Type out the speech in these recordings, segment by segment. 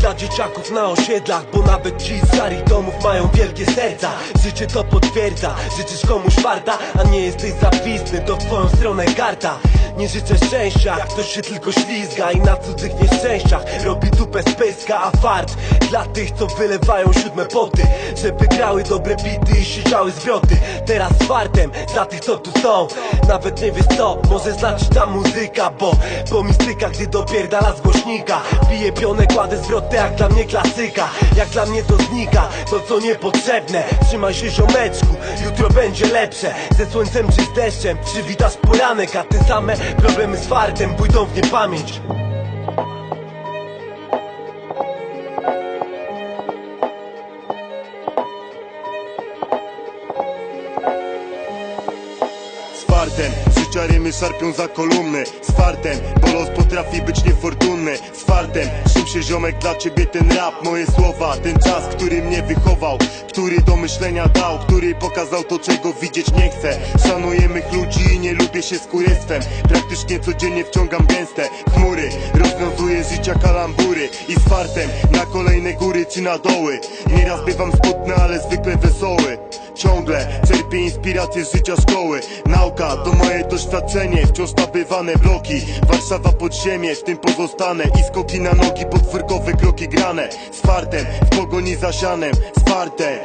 Dla dzieciaków na osiedlach Bo nawet ci z starych domów mają wielkie serca. Życie to potwierdza Życzysz komuś farta A nie jesteś zawisny To w twoją stronę karta Nie życzę szczęścia Ktoś się tylko ślizga I na cudzych nieszczęściach Robi dupę z pyska A fart dla tych co wylewają siódme poty Żeby grały dobre bity I siedziały zwroty. Teraz z fartem Dla tych co tu są. Nawet nie wiesz co Może znaczyć ta muzyka Bo, bo mi styka gdy dopierdala z głośnika Bije pionę, kładę zwroty jak dla mnie klasyka. Jak dla mnie to znika To co niepotrzebne. Trzymaj się ziomeczku Jutro będzie lepsze. Ze słońcem czy z deszczem Przywitasz poranek A te same problemy z fartem Pójdą w niepamięć. Fartem, życia szarpią za kolumny. Z fartem, bo los potrafi być niefortunny. Z fartem, czym się ziomek dla ciebie ten rap? Moje słowa, ten czas, który mnie wychował Który do myślenia dał, który pokazał to czego widzieć nie chcę. Szanuję mych ludzi i nie lubię się skórystwem Praktycznie codziennie wciągam gęste chmury. Rozwiązuję życia kalambury I z fartem, na kolejne góry czy na doły. Nieraz bywam smutny, ale zwykle wesoły. Ciągle czerpię inspirację z życia szkoły. Nauka to moje doświadczenie Wciąż nabywane bloki. Warszawa podziemie, w tym pozostanę. I skoki na nogi, podwórkowe kroki grane. Z fartem, w pogoni za sianem Z fartem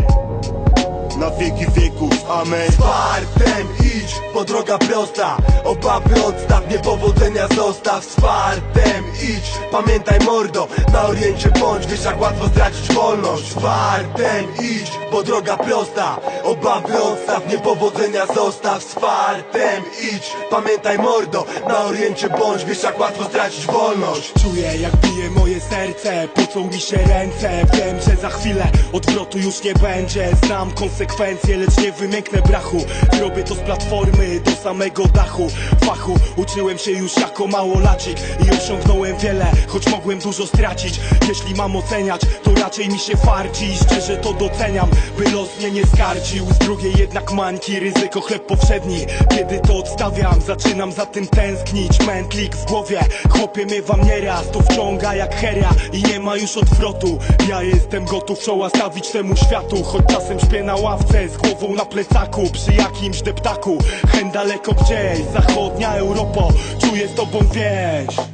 Na wieki wieków, amen. Fartem idź, bo droga prosta. Obawy odstaw, niepowodzenia zostaw. Z fartem idź, pamiętaj mordo. Na oriencie bądź, wiesz jak łatwo stracić wolność. Z fartem idź, bo droga prosta. Obawy odstaw, niepowodzenia zostaw. Z fartem idź, pamiętaj mordo. Na oriencie bądź, wiesz jak łatwo stracić wolność. Czuję jak bije moje serce, pocą mi się ręce. Wiem, że za chwilę odwrotu już nie będzie. Znam konsekwencje, lecz nie wymęknę brachu. Robię to z platformy do samego dachu. Fachu uczyłem się już jako małolacik I osiągnąłem wiele, choć mogłem dużo stracić. Jeśli mam oceniać, to raczej mi się farci I szczerze to doceniam, by los mnie nie skarcił. Z drugiej jednak mańki, ryzyko chleb powszedni. Kiedy to odstawiam, zaczynam za tym tęsknić. Mętlik w głowie, chłopie mnie wam nieraz. To wciąga jak heria i nie ma już odwrotu. Ja jestem gotów czoła stawić temu światu Choć czasem śpię na ławce z głową na plecaku Przy jakimś deptaku, hen daleko gdzieś Zachodnia Europo, czuję z tobą więź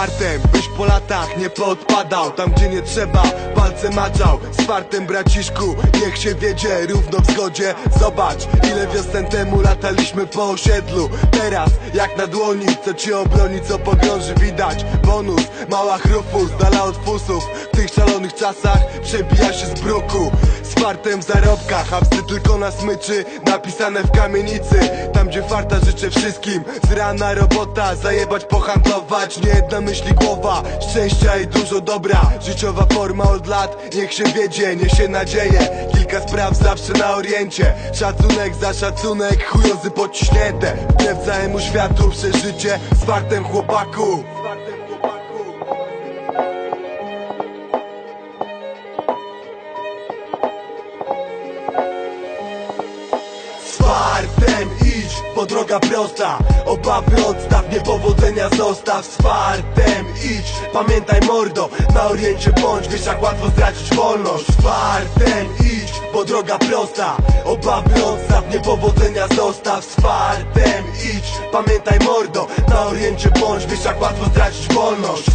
fartem, byś po latach nie podpadał Tam gdzie nie trzeba, palce maczał. Z braciszku, niech się wiedzie Równo w zgodzie, zobacz Ile wiosen temu lataliśmy po osiedlu. Teraz, jak na dłoni Co ci obroni, co pogrąży widać. Bonus, mała chrupu, dala od fusów tych szalonych czasach przebija się z bruku Z fartem w zarobkach, a wstyd tylko na smyczy Napisane w kamienicy Tam gdzie farta życzę wszystkim Z rana robota, zajebać, pohandlować Nie jedna myśli głowa, szczęścia i dużo dobra Życiowa forma od lat, niech się wiedzie, niesie nadzieję Kilka spraw zawsze na oriencie Szacunek za szacunek, chujozy pociśnięte Wbrew całemu światu przeżycie z fartem chłopaku idź, bo droga prosta. Obawy odstaw, niepowodzenia zostaw. Z fartem idź, pamiętaj mordo. Na oriencie bądź, wiesz jak łatwo stracić wolność. Z fartem idź, bo droga prosta. Obawy odstaw, niepowodzenia zostaw. Z fartem idź, pamiętaj mordo. Na oriencie bądź, wiesz jak łatwo stracić wolność. Idź,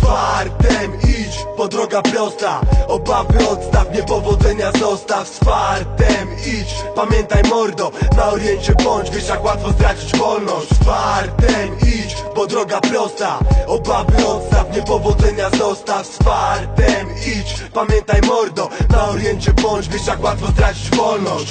droga prosta Obawy odstaw, niepowodzenia zostaw. Z fartem idź, pamiętaj mordo. Na oriencie bądź, wiesz jak łatwo stracić wolność. Z fartem idź, bo droga prosta. Obawy odstaw, niepowodzenia zostaw. Z fartem idź, pamiętaj mordo. Na oriencie bądź, wiesz jak łatwo stracić wolność